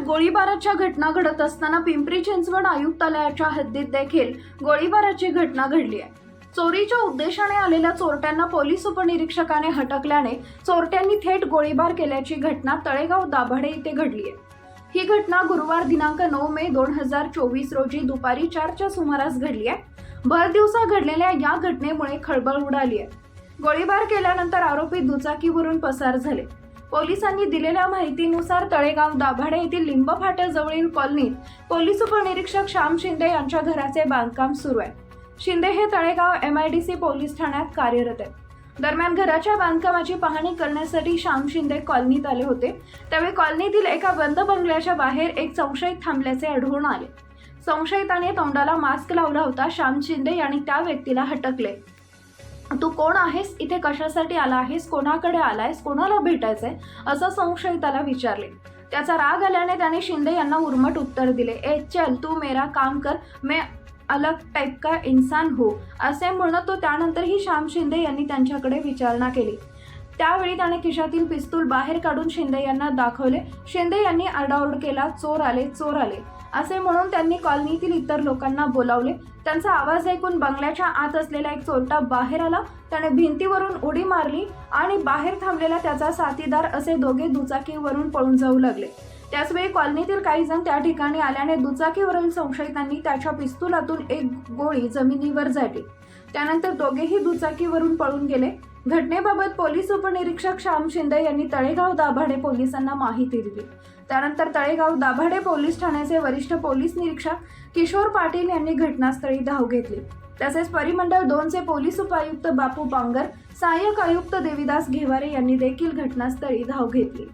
पुण्यात गोळीबाराच्या घटना घडत असताना पिंपरी चिंचवड आयुक्तालयाच्या हद्दीत देखील गोळीबाराची घटना घडली आहे. चोरीच्या उद्देशाने आलेल्या चोरट्यांना पोलीस उपनिरीक्षकाने हटकल्याने चोरट्यांनी थेट गोळीबार केल्याची घटना तळेगाव दाभाडे येथे घडली आहे. ही घटना गुरुवार दिनांक नऊ मे दोन हजार चोवीस रोजी दुपारी चारच्या सुमारास घडली आहे. भर दिवसा घडलेल्या या घटनेमुळे खळबळ उडाली आहे. गोळीबार केल्यानंतर आरोपी दुचाकीवरून पसार झाले. पोलिसांनी दिलेल्या माहितीनुसार तळेगाव दाभाडे येथील लिंब फाट्याजवळील कॉलनीत पोलीस उपनिरीक्षक श्याम शिंदे यांच्या घराचे बांधकाम सुरू आहे. शिंदे हे Talegaon M I D C police ठाण्यात कार्यरत आहेत. दरम्यान घराच्या बांधकामाची पाहणी करण्यासाठी श्याम शिंदे कॉलनीत आले होते. त्यावेळी कॉलनीतील एका बंद बंगल्याच्या बाहेर एक संशयित थांबल्याचे आढळून आले. संशयिताने तोंडाला मास्क लावला होता. श्याम शिंदे यांनी त्या व्यक्तीला हटकले. तू कोण आहेस? इथे कशासाठी आला आहेस? कोणाकडे आलायस? कोणाला भेटायचंय? असं संशयिताला विचारले. त्याचा राग आल्याने त्याने शिंदे यांना उर्मट उत्तर दिले. ए चल तू मेरा काम कर. मैं अलग टाईप का इन्सान हो. असे म्हणत तो त्यानंतरही श्याम शिंदे यांनी त्यांच्याकडे विचारणा केली. त्यावेळी त्याने खिशातील पिस्तूल बाहेर काढून शिंदे यांना दाखवले. शिंदे यांनी आरडाओरड केला चोर आले चोर आले. असे म्हणून त्यांनी कॉलनीतील इतर लोकांना बोलावले. त्यांचा आवाज ऐकून बंगल्याच्या आत असलेला एक चोरटा बाहेर आला. त्याने भिंतीवरून उडी मारली आणि बाहेर थांबलेला त्याचा साथीदार असे दोघे दुचाकीवरून पळून जाऊ लागले. त्याचवेळी कॉलनीतील काही जण त्या ठिकाणी आल्याने दुचाकीवरील संशयितांनी त्याच्या पिस्तुलातून एक गोळी जमिनीवर झाली. त्यानंतर दोघेही दुचाकीवरून पळून गेले. घटनेबाबत पोलीस उपनिरीक्षक श्याम शिंदे यांनी तळेगाव दाभाडे पोलिसांना माहिती दिली. त्यानंतर तळेगाव दाभाडे पोलीस ठाण्याचे वरिष्ठ पोलीस निरीक्षक किशोर पाटील यांनी घटनास्थळी धाव घेतली. तसेच परिमंडळ दोनचे पोलीस उपायुक्त बापू बांगर सहाय्यक आयुक्त देविदास घेवारे यांनी देखील घटनास्थळी धाव घेतली.